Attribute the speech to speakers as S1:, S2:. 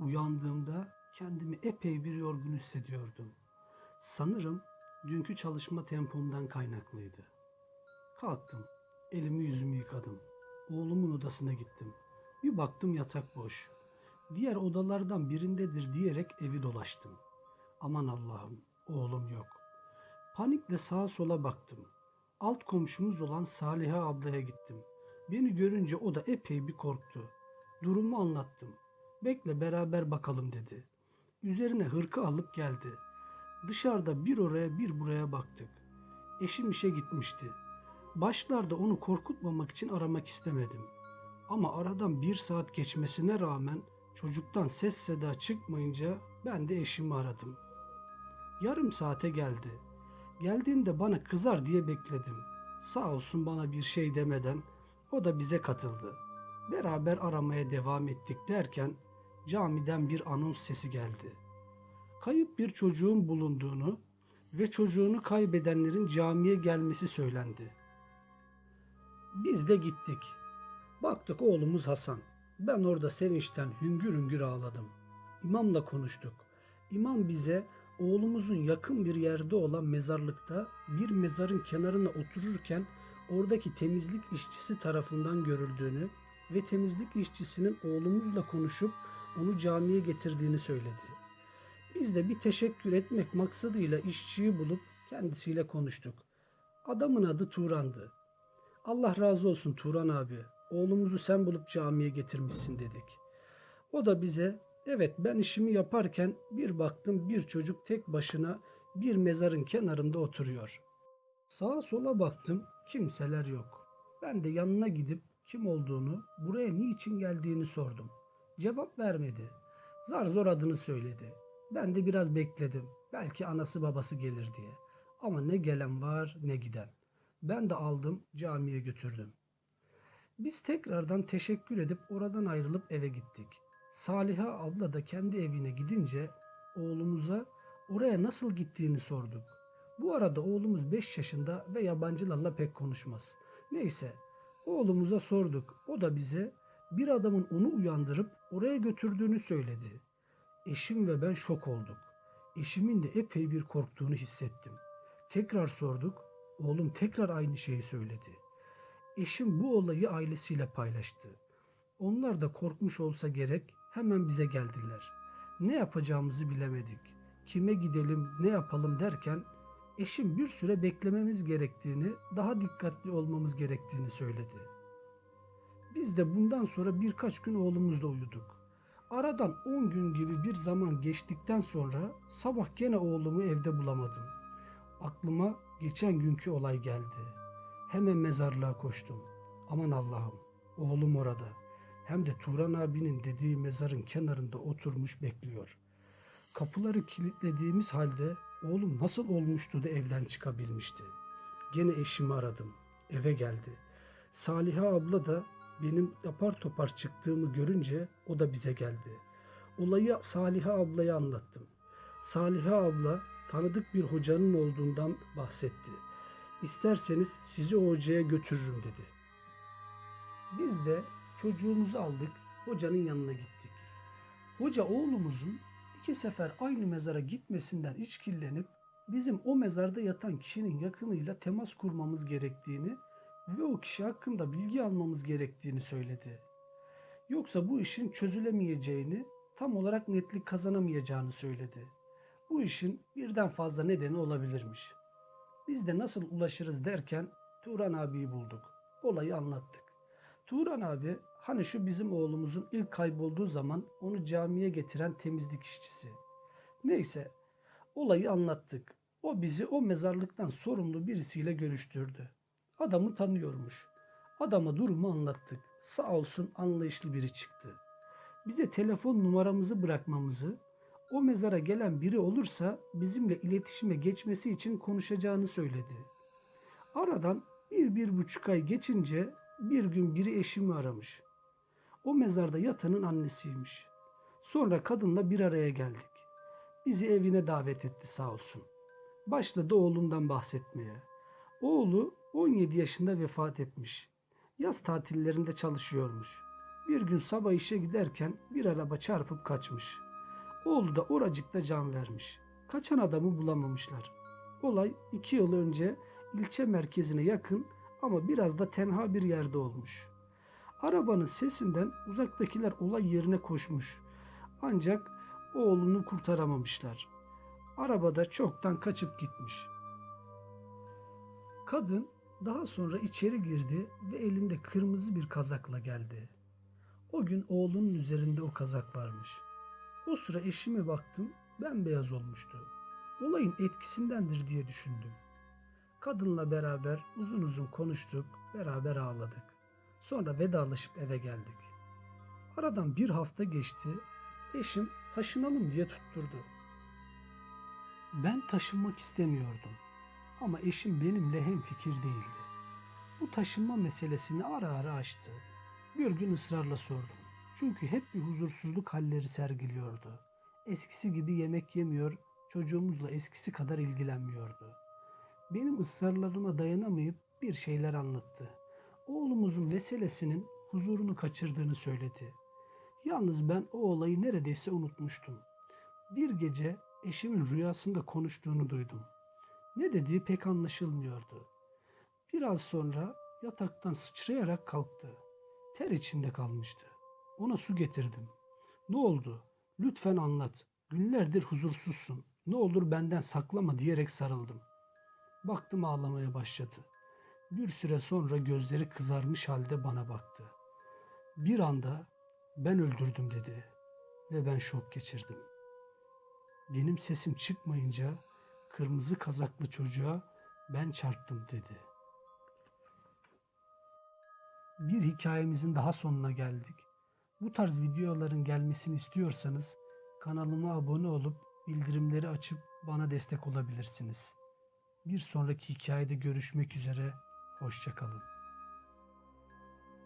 S1: Uyandığımda kendimi epey bir yorgun hissediyordum. Sanırım dünkü çalışma tempomdan kaynaklıydı. Kalktım, elimi yüzümü yıkadım. Oğlumun odasına gittim. Bir baktım yatak boş. Diğer odalardan birindedir diyerek evi dolaştım. Aman Allah'ım, oğlum yok. Panikle sağa sola baktım. Alt komşumuz olan Saliha ablaya gittim. Beni görünce o da epey bir korktu. Durumu anlattım. Bekle beraber bakalım dedi. Üzerine hırka alıp geldi. Dışarıda bir oraya bir buraya baktık. Eşim işe gitmişti. Başlarda onu korkutmamak için aramak istemedim. Ama aradan bir saat geçmesine rağmen çocuktan ses seda çıkmayınca ben de eşimi aradım. Yarım saate geldi. Geldiğinde bana kızar diye bekledim. Sağ olsun bana bir şey demeden o da bize katıldı. Beraber aramaya devam ettik derken camiden bir anons sesi geldi. Kayıp bir çocuğun bulunduğunu ve çocuğunu kaybedenlerin camiye gelmesi söylendi. Biz de gittik. Baktık oğlumuz Hasan. Ben orada sevinçten hüngür hüngür ağladım. İmamla konuştuk. İmam bize oğlumuzun yakın bir yerde olan mezarlıkta bir mezarın kenarına otururken oradaki temizlik işçisi tarafından görüldüğünü ve temizlik işçisinin oğlumuzla konuşup onu camiye getirdiğini söyledi. Biz de bir teşekkür etmek maksadıyla işçiyi bulup kendisiyle konuştuk. Adamın adı Turan'dı. Allah razı olsun Turan abi. Oğlumuzu sen bulup camiye getirmişsin dedik. O da bize evet ben işimi yaparken bir baktım bir çocuk tek başına bir mezarın kenarında oturuyor. Sağa sola baktım kimseler yok. Ben de yanına gidip kim olduğunu, buraya niçin geldiğini sordum. Cevap vermedi. Zar zor adını söyledi. Ben de biraz bekledim. Belki anası babası gelir diye. Ama ne gelen var ne giden. Ben de aldım camiye götürdüm. Biz tekrardan teşekkür edip oradan ayrılıp eve gittik. Saliha abla da kendi evine gidince oğlumuza oraya nasıl gittiğini sorduk. Bu arada oğlumuz 5 yaşında ve yabancılarla pek konuşmaz. Neyse oğlumuza sorduk. O da bize bir adamın onu uyandırıp oraya götürdüğünü söyledi. Eşim ve ben şok olduk. Eşimin de epey bir korktuğunu hissettim. Tekrar sorduk. Oğlum tekrar aynı şeyi söyledi. Eşim bu olayı ailesiyle paylaştı. Onlar da korkmuş olsa gerek hemen bize geldiler. Ne yapacağımızı bilemedik. Kime gidelim, ne yapalım derken eşim bir süre beklememiz gerektiğini, daha dikkatli olmamız gerektiğini söyledi. Biz de bundan sonra birkaç gün oğlumuzla uyuduk. Aradan 10 gün gibi bir zaman geçtikten sonra sabah gene oğlumu evde bulamadım. Aklıma geçen günkü olay geldi. Hemen mezarlığa koştum. Aman Allah'ım, oğlum orada. Hem de Turan abinin dediği mezarın kenarında oturmuş bekliyor. Kapıları kilitlediğimiz halde oğlum nasıl olmuştu da evden çıkabilmişti. Gene eşimi aradım. Eve geldi. Saliha abla da benim yapar topar çıktığımı görünce o da bize geldi. Olayı Saliha ablaya anlattım. Saliha abla tanıdık bir hocanın olduğundan bahsetti. İsterseniz sizi o hocaya götürürüm dedi. Biz de çocuğumuzu aldık, hocanın yanına gittik. Hoca oğlumuzun iki sefer aynı mezara gitmesinden içkillenip bizim o mezarda yatan kişinin yakınıyla temas kurmamız gerektiğini ve o kişi hakkında bilgi almamız gerektiğini söyledi. Yoksa bu işin çözülemeyeceğini, tam olarak netlik kazanamayacağını söyledi. Bu işin birden fazla nedeni olabilirmiş. Biz de nasıl ulaşırız derken Turan abiyi bulduk. Olayı anlattık. Turan abi hani şu bizim oğlumuzun ilk kaybolduğu zaman onu camiye getiren temizlik işçisi. Neyse olayı anlattık. O bizi o mezarlıktan sorumlu birisiyle görüştürdü. Adamı tanıyormuş. Adama durumu anlattık. Sağ olsun anlayışlı biri çıktı. Bize telefon numaramızı bırakmamızı, o mezara gelen biri olursa bizimle iletişime geçmesi için konuşacağını söyledi. Aradan bir, bir buçuk ay geçince bir gün biri eşimi aramış. O mezarda yatanın annesiymiş. Sonra kadınla bir araya geldik. Bizi evine davet etti sağ olsun. Başladı oğlundan bahsetmeye. Oğlu 17 yaşında vefat etmiş. Yaz tatillerinde çalışıyormuş. Bir gün sabah işe giderken bir araba çarpıp kaçmış. Oğlu da oracıkta can vermiş. Kaçan adamı bulamamışlar. Olay iki yıl önce ilçe merkezine yakın ama biraz da tenha bir yerde olmuş. Arabanın sesinden uzaktakiler olay yerine koşmuş. Ancak oğlunu kurtaramamışlar. Arabada çoktan kaçıp gitmiş. Kadın daha sonra içeri girdi ve elinde kırmızı bir kazakla geldi. O gün oğlunun üzerinde o kazak varmış. O sıra eşime baktım, bembeyaz olmuştu. Olayın etkisindendir diye düşündüm. Kadınla beraber uzun uzun konuştuk, beraber ağladık. Sonra vedalaşıp eve geldik. Aradan bir hafta geçti, eşim taşınalım diye tutturdu. Ben taşınmak istemiyordum. Ama eşim benimle hemfikir değildi. Bu taşınma meselesini ara ara açtı. Bir gün ısrarla sordum. Çünkü hep bir huzursuzluk halleri sergiliyordu. Eskisi gibi yemek yemiyor, çocuğumuzla eskisi kadar ilgilenmiyordu. Benim ısrarlarıma dayanamayıp bir şeyler anlattı. Oğlumuzun meselesinin huzurunu kaçırdığını söyledi. Yalnız ben o olayı neredeyse unutmuştum. Bir gece eşimin rüyasında konuştuğunu duydum. Ne dediği pek anlaşılmıyordu. Biraz sonra yataktan sıçrayarak kalktı. Ter içinde kalmıştı. Ona su getirdim. Ne oldu? Lütfen anlat. Günlerdir huzursuzsun. Ne olur benden saklama diyerek sarıldım. Baktım ağlamaya başladı. Bir süre sonra gözleri kızarmış halde bana baktı. Bir anda ben öldürdüm dedi ve ben şok geçirdim. Benim sesim çıkmayınca kırmızı kazaklı çocuğa ben çarptım dedi. Bir hikayemizin daha sonuna geldik. Bu tarz videoların gelmesini istiyorsanız kanalıma abone olup bildirimleri açıp bana destek olabilirsiniz. Bir sonraki hikayede görüşmek üzere. Hoşçakalın.